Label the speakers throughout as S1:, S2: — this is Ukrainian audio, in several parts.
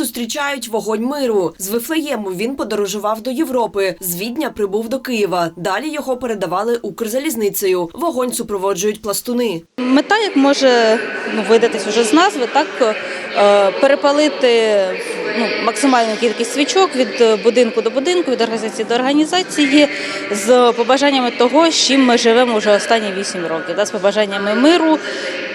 S1: зустрічають вогонь миру. З Вифлеєму він подорожував до Європи. З Відня прибув до Києва. Далі його передавали Укрзалізницею. Вогонь супроводжують пластуни.
S2: Мета, як може ну, видатись вже з назви, так е, перепалити ну, максимальну кількість свічок від е, будинку до будинку, від організації до організації, з побажаннями того, з чим ми живемо вже останні 8 років, да, з побажаннями миру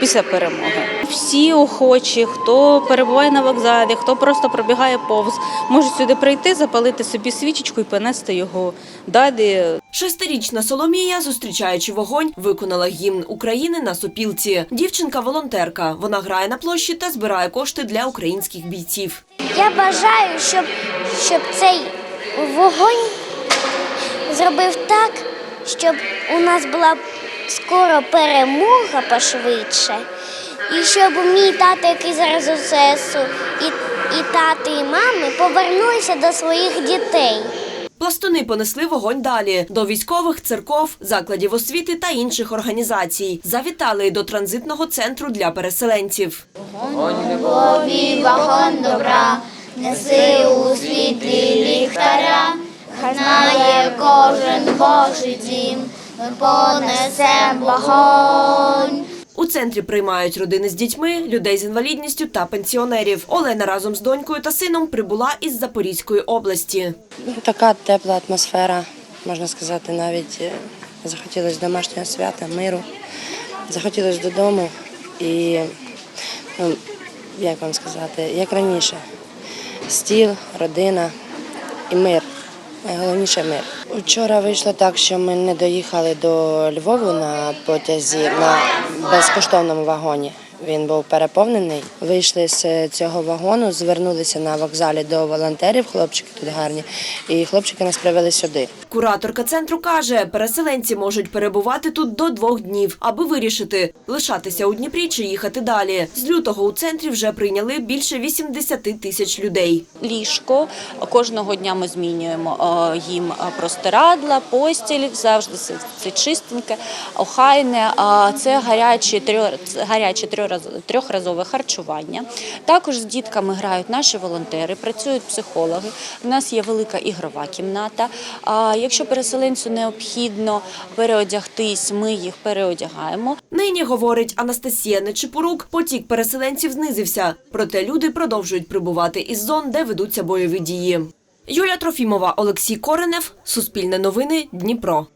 S2: після перемоги. Всі охочі, хто перебуває на вокзалі, хто просто пробігає повз, можуть сюди прийти, запалити собі свічечку і понести його далі
S1: Шестирічна Соломія, зустрічаючи вогонь, виконала гімн України на сопілці. Дівчинка волонтерка. Вона грає на площі та збирає кошти для українських бійців.
S3: Я бажаю, щоб, щоб цей вогонь зробив так, щоб у нас була скоро перемога пошвидше. І щоб мій тато, який зараз у ССу, і, і тати, і мами повернулися до своїх дітей.
S1: Пластуни понесли вогонь далі до військових, церков, закладів освіти та інших організацій. Завітали до транзитного центру для переселенців.
S3: Любові вагон добра, неси у світлі ліхтаря, знає кожен Божий дім, ми понесем вогонь.
S1: У центрі приймають родини з дітьми, людей з інвалідністю та пенсіонерів. Олена разом з донькою та сином прибула із Запорізької області.
S4: Така тепла атмосфера, можна сказати, навіть е, захотілося домашнього свята, миру, захотілося додому і, ну, як вам сказати, як раніше, стіл, родина і мир. Найголовніше мир. Вчора вийшло так, що ми не доїхали до Львову на потязі на безкоштовному вагоні. Він був переповнений. Вийшли з цього вагону, звернулися на вокзалі до волонтерів. Хлопчики тут гарні, і хлопчики нас привели сюди.
S1: Кураторка центру каже, переселенці можуть перебувати тут до двох днів, аби вирішити лишатися у Дніпрі чи їхати далі. З лютого у центрі вже прийняли більше 80 тисяч людей.
S2: ліжко. Кожного дня ми змінюємо е, їм е, простирадла, постіль, завжди це чистеньке, охайне. А Це гаряче, трьох- гаряче трьохраз- трьохразове харчування. Також з дітками грають наші волонтери, працюють психологи. У нас є велика ігрова кімната. А Якщо переселенцю необхідно переодягтись, ми їх переодягаємо.
S1: Нині, говорить Анастасія Нечипорук, потік переселенців знизився. Проте люди продовжують прибувати із зон, де ведуться бойові дії. Юля Трофімова, Олексій Коренев, Суспільне новини, Дніпро.